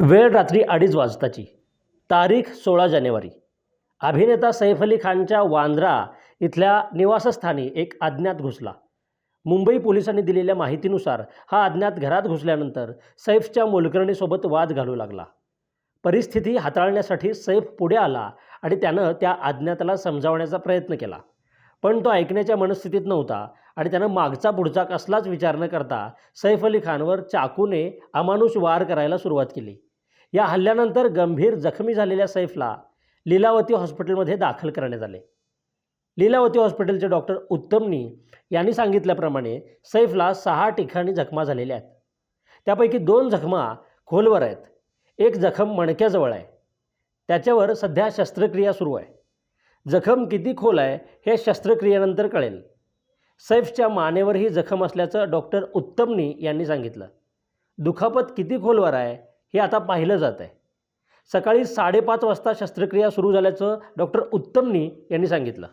वेळ रात्री अडीच वाजताची. तारीख सोळा जानेवारी. अभिनेता सैफ अली खानच्या वांद्रा इथल्या निवासस्थानी एक अज्ञात घुसला. मुंबई पोलिसांनी दिलेल्या माहितीनुसार हा अज्ञात घरात घुसल्यानंतर सैफच्या मोलकरणीसोबत वाद घालू लागला. परिस्थिती हाताळण्यासाठी सैफ पुढे आला आणि त्यानं त्या अज्ञाताला समजावण्याचा प्रयत्न केला. पण तो ऐकण्याच्या मनस्थितीत नव्हता आणि त्यानं मागचा पुढचा कसलाच विचार न करता सैफ अली खानवर चाकूने अमानुष वार करायला सुरुवात केली. या हल्ल्यानंतर गंभीर जखमी झालेल्या सैफला लीलावती हॉस्पिटलमध्ये दाखल करण्यात आले. लीलावती हॉस्पिटलचे डॉक्टर उत्तमनी यांनी सांगितल्याप्रमाणे सैफला सहा ठिकाणी जखमा झालेल्या आहेत. त्यापैकी दोन जखमा खोलवर आहेत. एक जखम मणक्याजवळ आहे. त्याच्यावर सध्या शस्त्रक्रिया सुरू आहे. जखम किती खोल आहे हे शस्त्रक्रियेनंतर कळेल. सैफच्या मानेवर ही जखम असल्याचं डॉक्टर उत्तमनी यांनी सांगितलं. दुखापत किती खोलवर आहे हे आता पाहिलं जात आहे. सकाळी साडेपाच वाजता शस्त्रक्रिया सुरू झाल्याचं डॉक्टर उत्तमनी यांनी सांगितलं.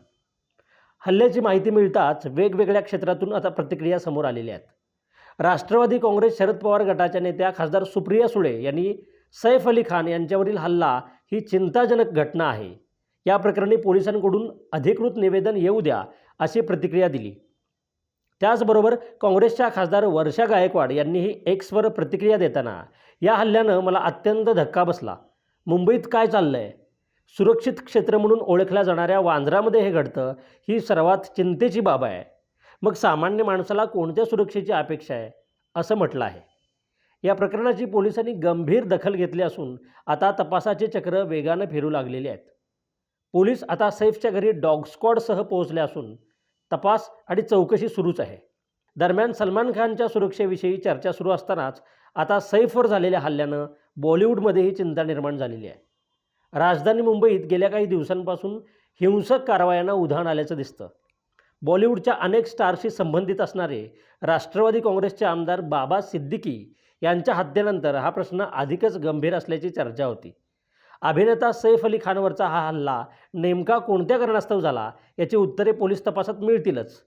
हल्ल्याची माहिती मिळताच वेगवेगळ्या क्षेत्रातून आता प्रतिक्रिया समोर आलेल्या आहेत. राष्ट्रवादी काँग्रेस शरद पवार गटाच्या नेत्या खासदार सुप्रिया सुळे यांनी सैफ अली खान यांच्यावरील हल्ला ही चिंताजनक घटना आहे. या प्रकरणी पोलिसांकडून अधिकृत निवेदन येऊ द्या अशी प्रतिक्रिया दिली. त्याचबरोबर काँग्रेसच्या खासदार वर्षा गायकवाड यांनीही एक्सवर प्रतिक्रिया देताना या हल्ल्यानं मला अत्यंत धक्का बसला. मुंबईत काय चाललं आहे सुरक्षित क्षेत्र म्हणून ओळखल्या जाणाऱ्या वांद्रामध्ये हे घडतं ही सर्वात चिंतेची बाब आहे. मग सामान्य माणसाला कोणत्या सुरक्षेची अपेक्षा आहे असं म्हटलं आहे. या प्रकरणाची पोलिसांनी गंभीर दखल घेतली असून आता तपासाचे चक्र वेगानं फिरू लागलेले आहेत. पोलीस आता सैफच्या घरी डॉग स्क्वॉडसह पोहोचले असून तपास आणि चौकशी सुरूच आहे. दरम्यान सलमान खानच्या सुरक्षेविषयी चर्चा सुरू असतानाच आता सैफवर झालेल्या हल्ल्यानं बॉलिवूडमध्येही चिंता निर्माण झालेली आहे. राजधानी मुंबईत गेल्या काही दिवसांपासून हिंसक कारवायांना उधाण आल्याचं दिसतं. बॉलिवूडच्या अनेक स्टारशी संबंधित असणारे राष्ट्रवादी काँग्रेसचे आमदार बाबा सिद्दीकी यांच्या हत्येनंतर हा प्रश्न अधिकच गंभीर असल्याची चर्चा होती. अभिनेता सैफ अली खानवरचा हा हल्ला नेमका कोणत्या कारणास्तव झाला याची उत्तरे पोलीस तपासात मिळतीलच.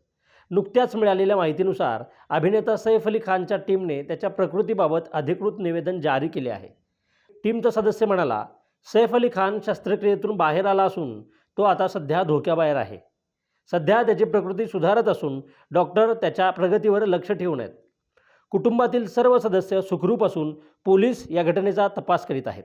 नुकत्याच मिळालेल्या माहितीनुसार अभिनेता सैफ अली खानच्या टीमने त्याच्या प्रकृतीबाबत अधिकृत निवेदन जारी केले आहे. टीमचा सदस्य म्हणाला सैफ अली खान शस्त्रक्रियेतून बाहेर आला असून तो आता सध्या धोक्याबाहेर आहे. सध्या त्याची प्रकृती सुधारत असून डॉक्टर त्याच्या प्रगतीवर लक्ष ठेवून आहेत. कुटुंबातील सर्व सदस्य सुखरूप असून पोलीस या घटनेचा तपास करीत आहेत.